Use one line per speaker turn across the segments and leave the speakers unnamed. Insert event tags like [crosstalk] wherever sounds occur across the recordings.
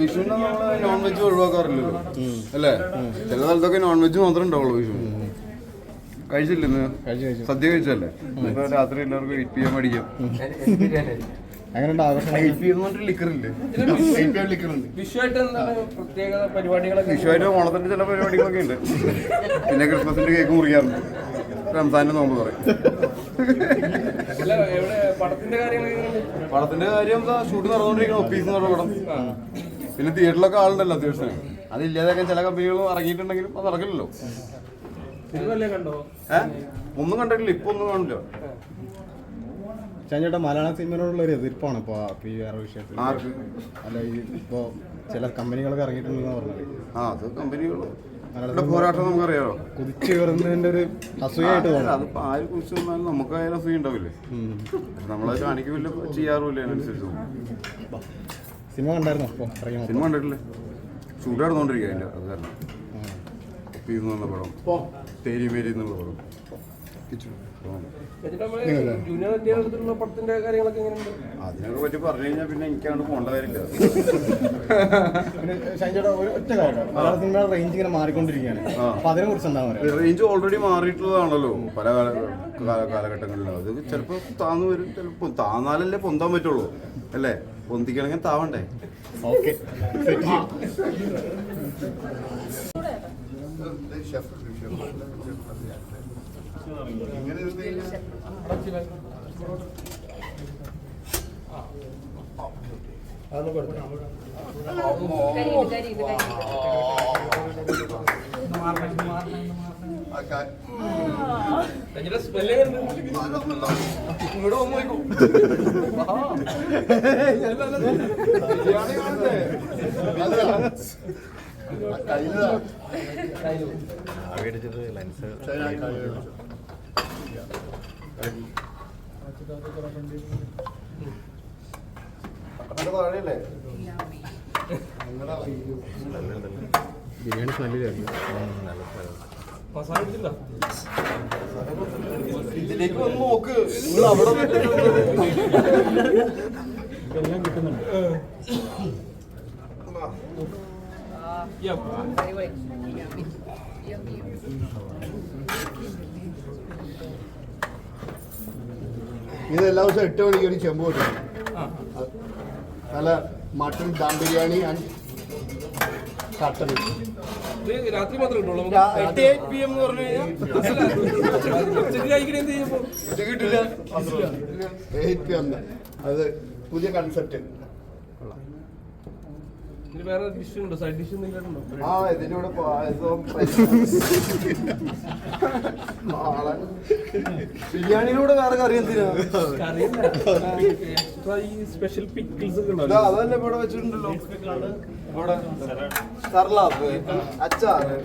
വിഷുവിന് നമ്മൾ non veg ഒഴിവാക്കാറില്ലല്ലോ. അല്ലേ? ചില സ്ഥലത്തൊക്കെ നോൺ വെജ് മാത്രമേ ഉണ്ടാവുള്ളൂ വിഷു കഴിച്ചില്ല ഇന്ന്? സദ്യ കഴിച്ചല്ലേ ഇപ്പൊ രാത്രി എല്ലാവർക്കും എയ്റ്റ് പി എം അടിക്കാം.
അങ്ങനെയുണ്ട് ആഘോഷം
എയ്റ്റ് പി എം പറഞ്ഞിട്ട് ലിക്കർ ഇല്ലേ എയ്റ്റ് പി എം ലിക്കർ ഉണ്ട്
വിഷുവായിട്ട് പ്രത്യേക പരിപാടികളൊക്കെ?
വിഷുവായിട്ട് ഓണത്തിന്റെ ചില പരിപാടികളൊക്കെ ഉണ്ട്. പിന്നെ ക്രിസ്മസിന്റെ കേക്ക് മുറിക്കാറുണ്ട്. റംസാന്റെ നോമ്പ് പറയും.
പടത്തിന്റെ
കാര്യം ഷൂട്ട് നടന്നുകൊണ്ടിരിക്കണം ഒപ്പീസ് എന്ന് പറഞ്ഞ പടം. പിന്നെ തിയേറ്ററിലൊക്കെ ആളുണ്ടല്ലോ അത്യാവശ്യം. അതില്ലാതൊക്കെ ചില കമ്പനികളും ഇറങ്ങിയിട്ടുണ്ടെങ്കിലും അത് നടക്കില്ലല്ലോ.
കണ്ടോ?
ഒന്നും കണ്ടിട്ടില്ല ഇപ്പൊ ഒന്നും കാണില്ല.
ചേട്ടാ മലയാള സിനിമയോടുള്ള ഒരു എതിർപ്പാണ് ഇപ്പോൾ ഈ വേറെ വിഷയത്തിൽ അല്ല ഈ ഇപ്പോൾ ചില കമ്പനികളൊക്കെ ഇറങ്ങിയിട്ടുണ്ടെന്ന് പറഞ്ഞത്.
ആ അത് കമ്പനികൾ അവരുടെ പോരാട്ടം നമുക്കറിയാലോ.
കുതിച്ചു കയറുന്നതിന്റെ ഒരു അസൂയായിട്ട്
അതിപ്പോ ആര് കുതിച്ചു വന്നാലും നമുക്കായാലും അസൂയ ഉണ്ടാവില്ലേ. നമ്മളത് കാണിക്കില്ല ചെയ്യാറുമില്ല അതിനനുസരിച്ച്.
സിനിമ കണ്ടായിരുന്നോ? അപ്പോൾ ഇറങ്ങി
സിനിമ കണ്ടിട്ടില്ല. ഷൂട്ട് നടന്നുകൊണ്ടിരിക്കുക അതിന്റെ അത് കാരണം. ഒപ്പീസ് എന്നുള്ള പടം. തേരി മേരി എന്നുള്ള പടം. അതിനൊക്കെ പറ്റി പറഞ്ഞു കഴിഞ്ഞാൽ പിന്നെ എനിക്കങ്ങോട്ട് പോകേണ്ട കാര്യമില്ല.
പിന്നെ ഷൈൻ ഒരു ഒറ്റ കാര്യം. മലയാള സിനിമയുടെ റേഞ്ച് ഇങ്ങനെ മാറിക്കൊണ്ടിരിക്കുകയാണ്. അതിനെ കുറിച്ച്
റേഞ്ച് ഓൾറെഡി മാറിയിട്ടുള്ളതാണല്ലോ. പല കാല കാല- കാലഘട്ടങ്ങളിലും. അത് ചിലപ്പോൾ താന്നു വരും ചിലപ്പോൾ താന്നാലല്ലേ പൊന്താൻ പറ്റുള്ളൂ. അല്ലേ? പൊന്തിക്കണമെങ്കിൽ താവണ്ടേ?
ഓക്കെ.
ബിരിയാണി
സ്മെല്ലിലായിരുന്നു
മസാല ഇടിച്ചില്ല
ഇതിലേക്ക് വന്ന് നോക്ക്. നിങ്ങൾ അവിടെ
ഇത് എല്ലാ ദിവസവും എട്ട് മണിക്ക് ഒരു ചെമ്പ് കിട്ടും. നല്ല മട്ടൺ ദം ബിരിയാണി ആൻഡ് കട്ടൻ.
രാത്രി മാത്രമേ കിട്ടുള്ളൂ കഴിക്കണേ എന്ത് ചെയ്യുമ്പോ
കിട്ടില്ല
അത് പുതിയ കൺസെപ്റ്റ്
ആ ഇതിന്റെ കൂടെ പായസവും ബിരിയാണിയിലൂടെ വേറെ കറി എന്തിനാ?
സ്പെഷ്യൽ പിക്കിൾസ്
അതല്ലേ ഇവിടെ വെച്ചിട്ടുണ്ടല്ലോ. ഇവിടെ. സർലാപ്പ് അച്ചാറ്.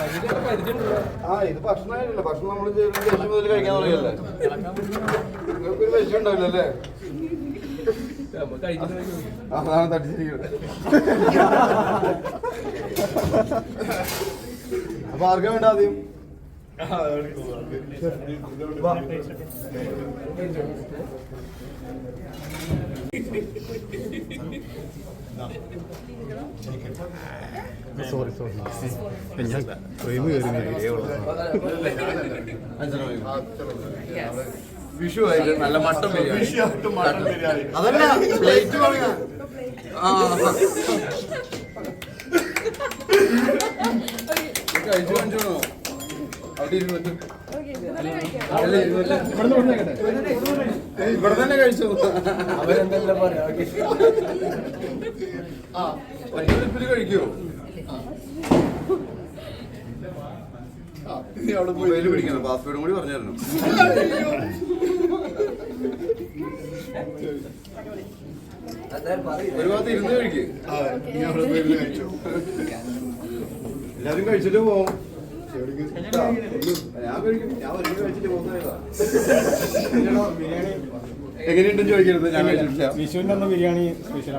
ആ ഇത് ഭക്ഷണമായിട്ടില്ല ഭക്ഷണം നമ്മൾ ശേഷം മുതൽ കഴിക്കാൻ തുടങ്ങിയല്ലേ നിങ്ങൾക്കൊരു വിഷയം ഉണ്ടാവില്ല അല്ലേ അതാണ് തട്ടിച്ചിരിക്കുന്നത്. അപ്പൊ ആർക്കാ വേണ്ട ആദ്യം? വാ.
സോറി സോറി ഞാൻ ഫ്രെയിം കയറി.
വിഷു ആയിട്ട് നല്ല മട്ടൻ ബിരിയാണി അതല്ല പ്ലേറ്റ് കഴിച്ചു കാണിച്ചോണോ അവിടെ ഇരുന്നിട്ട് ഇവിടെ തന്നെ കഴിച്ചു? അവരെന്തെല്ലാം പറയാ? ഒറ്റ കഴിക്കുമോ മൊബൈൽ പിടിക്കണം. പാസ്വേഡും കൂടി പറഞ്ഞു തരണം ഒരു ഭാഗത്ത് ഇരുന്ന് കഴിക്ക്. എല്ലാരും കഴിച്ചിട്ട് പോവും ഞാൻ കഴിക്കും. ഞാൻ ഒരുമിച്ച് കഴിച്ചിട്ട് പോകുന്നതാ. [laughs] എങ്ങനെയുണ്ടെന്ന് ചോദിക്കരുത്. ഞാൻ കഴിച്ചിട്ടില്ല.
വിഷുവിന്റെ അന്ന് ബിരിയാണി സ്പെഷ്യൽ